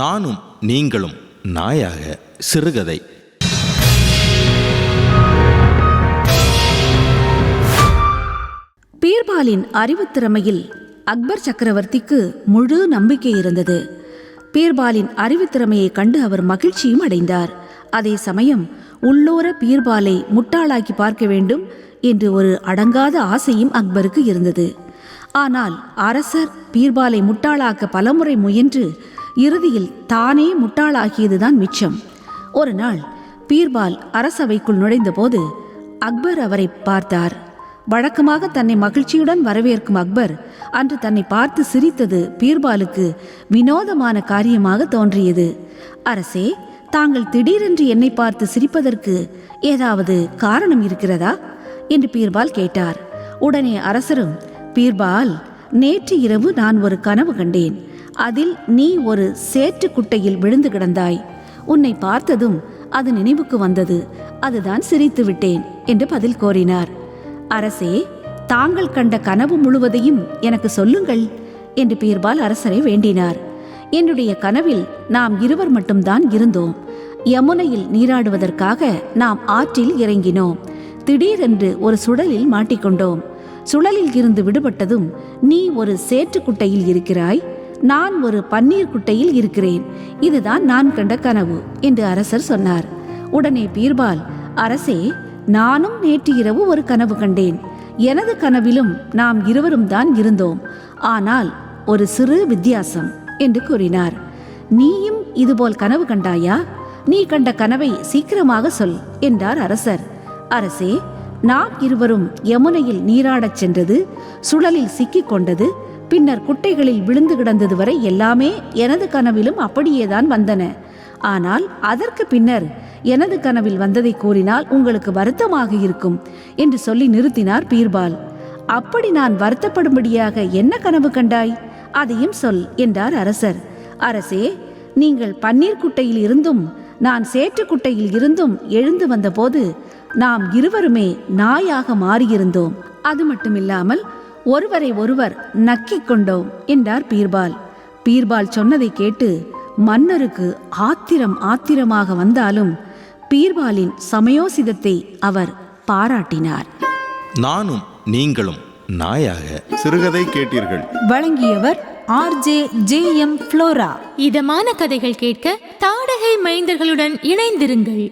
நானும் நீங்களும் நாயாக சிறுகதை. பீர்பாலின் அறிவுத்திறமையில் அக்பர் சக்கரவர்த்திக்கு முழு நம்பிக்கை இருந்தது. பீர்பாலின் அறிவுத்திறமையை கண்டு அவர் மகிழ்ச்சியும் அடைந்தார். அதே சமயம் உள்ளோர பீர்பாலை முட்டாளாக்கி பார்க்க வேண்டும் என்று ஒரு அடங்காத ஆசையும் அக்பருக்கு இருந்தது. ஆனால் அரசர் பீர்பாலை முட்டாளாக்க பலமுறை முயன்று இறுதியில் தானே முட்டாளாகியதுதான் மிச்சம். ஒரு நாள் பீர்பால் அரசவைக்குள் நுழைந்தபோது அக்பர் அவரை பார்த்தார். வழக்கமாக தன்னை மகிழ்ச்சியுடன் வரவேற்கும் அக்பர் அன்று தன்னை பார்த்து சிரித்தது பீர்பாலுக்கு வினோதமான காரியமாக தோன்றியது. அரசே தாங்கள் திடீரென்று என்னை பார்த்து சிரிப்பதற்கு ஏதாவது காரணம் இருக்கிறதா? என்று பீர்பால் கேட்டார். உடனே அரசரும் பீர்பால் நேற்று இரவு நான் ஒரு கனவு கண்டேன். அதில் நீ ஒரு சேற்று குட்டையில் விழுந்து கிடந்தாய். உன்னை பார்த்ததும் அது நினைவுக்கு வந்தது. அதுதான் சிரித்து விட்டேன் என்று பதில் கோரினார். அரசே தாங்கள் கண்ட கனவு முழுவதையும் எனக்கு சொல்லுங்கள் என்று பீர்பால் அரசரை வேண்டினார். என்னுடைய கனவில் நாம் இருவர் மட்டும்தான் இருந்தோம். யமுனையில் நீராடுவதற்காக நாம் ஆற்றில் இறங்கினோம். திடீரென்று ஒரு சுடலில் மாட்டிக்கொண்டோம். சுழலில் இருந்து விடுபட்டதும் நீ ஒரு சேற்று குட்டையில் இருக்கிறாய் நான் ஒரு பன்னீர் குட்டையில் இருக்கிறேன். இதுதான் நான் கண்ட கனவு என்று அரசர் சொன்னார். உடனே பீர்பால் அரசே நானும் நேற்று இரவு ஒரு கனவு கண்டேன். எனது கனவிலும் நாம் இருவரும் தான் இருந்தோம். ஆனால் ஒரு சிறு வித்தியாசம் என்று கூறினார். நீயும் இதுபோல் கனவு கண்டாயா? நீ கண்ட கனவை சீக்கிரமாக சொல் என்றார் அரசர். அரசே நாம் இருவரும் யமுனையில் நீராடச் சென்றது சுழலில் சிக்கிக் கொண்டது பின்னர் குட்டைகளில் விழுந்து கிடந்தது வரை எல்லாமே எனது கனவிலும் அப்படியேதான் வந்தன. ஆனால் அதற்கு பின்னர் எனது கனவில் வந்ததை கூறினால் உங்களுக்கு வருத்தமாக இருக்கும் என்று சொல்லி நிறுத்தினார் பீர்பால். அப்படி நான் வருத்தப்படும்படியாக என்ன கனவு கண்டாய்? அதையும் சொல் என்றார் அரசர். அரசே நீங்கள் பன்னீர் குட்டையில் இருந்தும் நான் சேற்றுக்குட்டையில் இருந்தும் எழுந்து வந்தபோது நாம் இருவருமே நாயாக மாறியிருந்தோம். அது மட்டுமில்லாமல் ஒருவரை ஒருவர் நக்கிக் கொண்டோம் என்றார் பீர்பால். பீர்பால் சொன்னதை கேட்டு மன்னருக்கு ஆத்திரம் ஆத்திரமாக வந்தாலும் பீர்பாலின் சமயோசிதத்தை அவர் பாராட்டினார். நானும் நீங்களும் நாயாக சிறுகதை கேட்டீர்கள். வழங்கியவர் ஆர்ஜே ஜே எம் ஃப்ளோரா. இதமான கதைகள் கேட்க தாடகை மைந்தர்களுடன் இணைந்திருங்கள்.